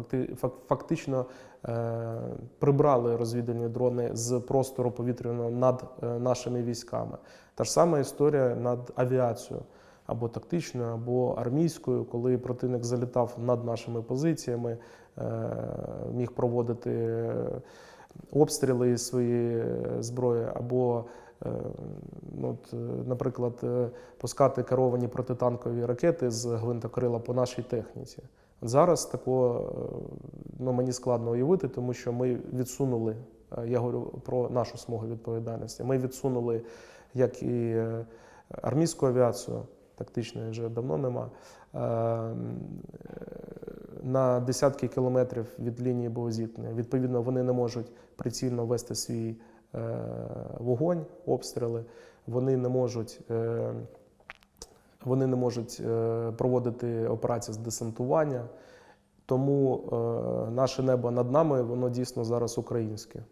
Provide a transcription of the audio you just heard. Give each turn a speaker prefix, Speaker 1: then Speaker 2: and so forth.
Speaker 1: факти- фак- фактично е, прибрали розвідувальні дрони з простору повітряного над е, нашими військами. Та ж сама історія над авіацією. Або тактичною, або армійською, коли противник залітав над нашими позиціями, е, міг проводити обстріли із своєї е, зброї, або, е, ну, от, е, наприклад, пускати керовані протитанкові ракети з гвинтокрила по нашій техніці. Зараз такого ну, мені складно уявити, тому що ми відсунули, я говорю про нашу смугу відповідальності. Ми відсунули як і армійську авіацію, тактичної вже давно нема. На десятки кілометрів від лінії боєзіткнення. Відповідно, вони не можуть прицільно вести свій е, вогонь, обстріли. Вони не можуть, е, вони не можуть е, проводити операції з десантування. Тому наше небо над нами, воно дійсно зараз українське.